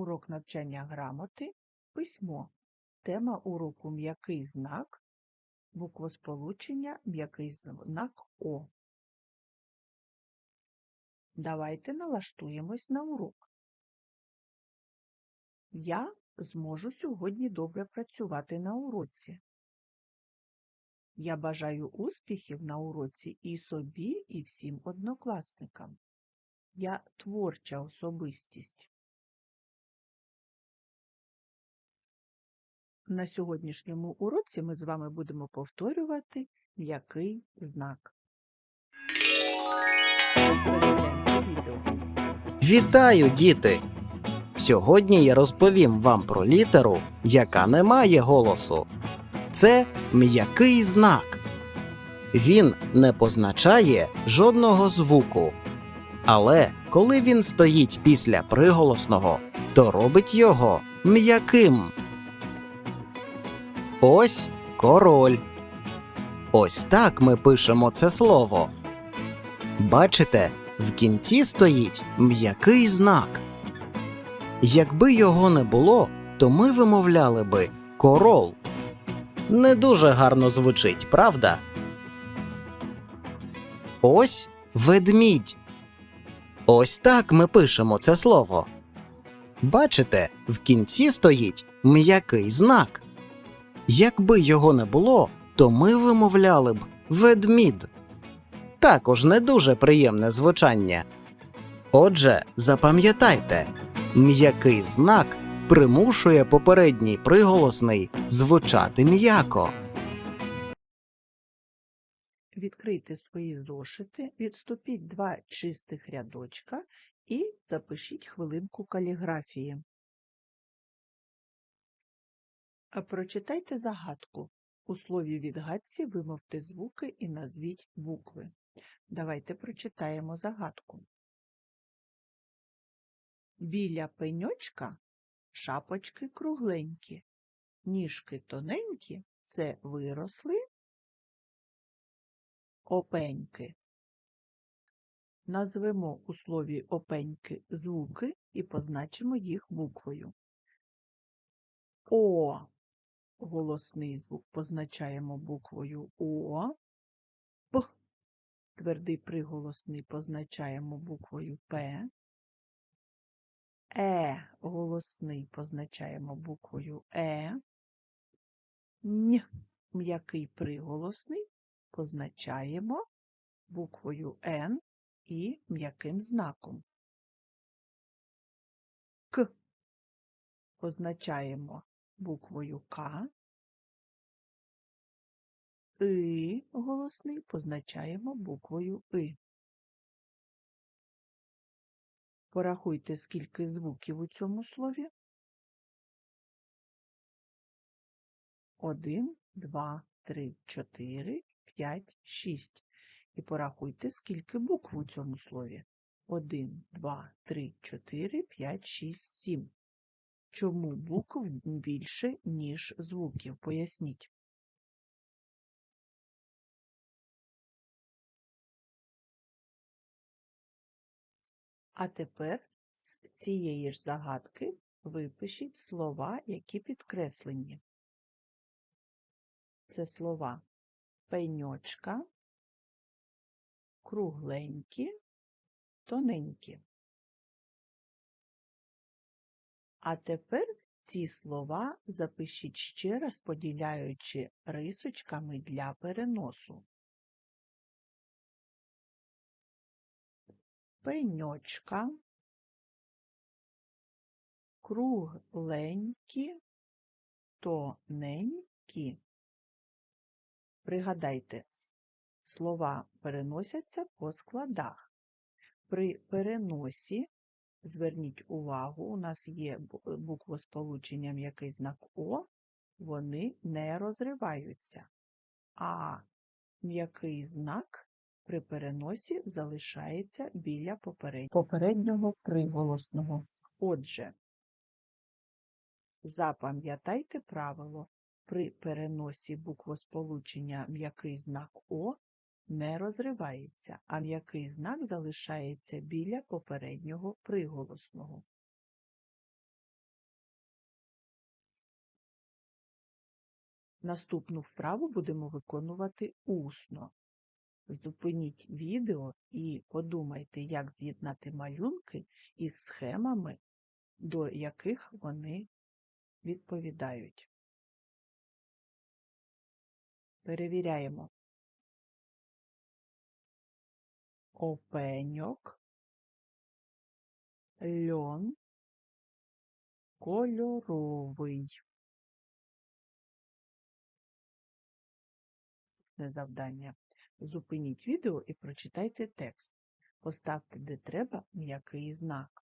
Урок навчання грамоти письмо. Тема уроку м'який знак, буквосполучення м'який знак О. Давайте налаштуємось на урок. Я зможу сьогодні добре працювати на уроці. Я бажаю успіхів на уроці і собі, і всім однокласникам. Я творча особистість. На сьогоднішньому уроці ми з вами будемо повторювати м'який знак. Вітаю, діти! Сьогодні я розповім вам про літеру, яка не має голосу. Це м'який знак. Він не позначає жодного звуку. Але коли він стоїть після приголосного, то робить його м'яким. Ось король. Ось так ми пишемо це слово. Бачите, в кінці стоїть м'який знак. Якби його не було, то ми вимовляли би корол. Не дуже гарно звучить, правда? Ось ведмідь. Ось так ми пишемо це слово. Бачите, в кінці стоїть м'який знак. Якби його не було, то ми вимовляли б ведмід також не дуже приємне звучання. Отже, запам'ятайте, м'який знак примушує попередній приголосний звучати м'яко. Відкрийте свої зошити, відступіть два чистих рядочка і запишіть хвилинку каліграфії. Прочитайте загадку. У слові відгадці вимовте звуки і назвіть букви. Давайте прочитаємо загадку. Біля пеньочка шапочки кругленькі, ніжки тоненькі це виросли опеньки. Назвемо у слові опеньки звуки і позначимо їх буквою. О. Голосний звук позначаємо буквою О. П. Твердий приголосний позначаємо буквою П. Е. Голосний позначаємо буквою Е. Н. М'який приголосний позначаємо буквою Н і м'яким знаком. К позначаємо буквою К. И голосний позначаємо буквою И. Порахуйте, скільки звуків у цьому слові. Один, два, три, чотири, п'ять, шість. І порахуйте, скільки букв у цьому слові. Один, два, три, чотири, п'ять, шість, сім. Чому букв більше, ніж звуків? Поясніть. А тепер з цієї ж загадки випишіть слова, які підкреслені. Це слова пеньочка, кругленькі, тоненькі. А тепер ці слова запишіть ще раз, поділяючи рисочками для переносу. Пеньочка, кругленькі, тоненькі. Пригадайте, слова переносяться по складах. При переносі Зверніть увагу, у нас є бу- буквосполучення м'який знак О, вони не розриваються, а м'який знак при переносі залишається біля попереднього, попереднього приголосного. Отже, запам'ятайте правило, при переносі буквосполучення м'який знак О не розривається, а м'який знак залишається біля попереднього приголосного. Наступну вправу будемо виконувати усно. Зупиніть відео і подумайте, як з'єднати малюнки із схемами, до яких вони відповідають. Перевіряємо. Опеньок, льон, кольоровий. Завдання. Зупиніть відео і прочитайте текст. Поставте, де треба, м'який знак.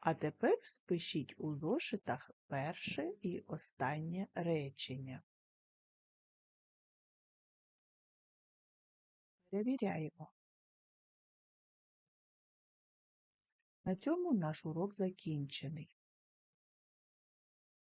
А тепер спишіть у зошитах перше і останнє речення. Перевіряємо. На цьому наш урок закінчений.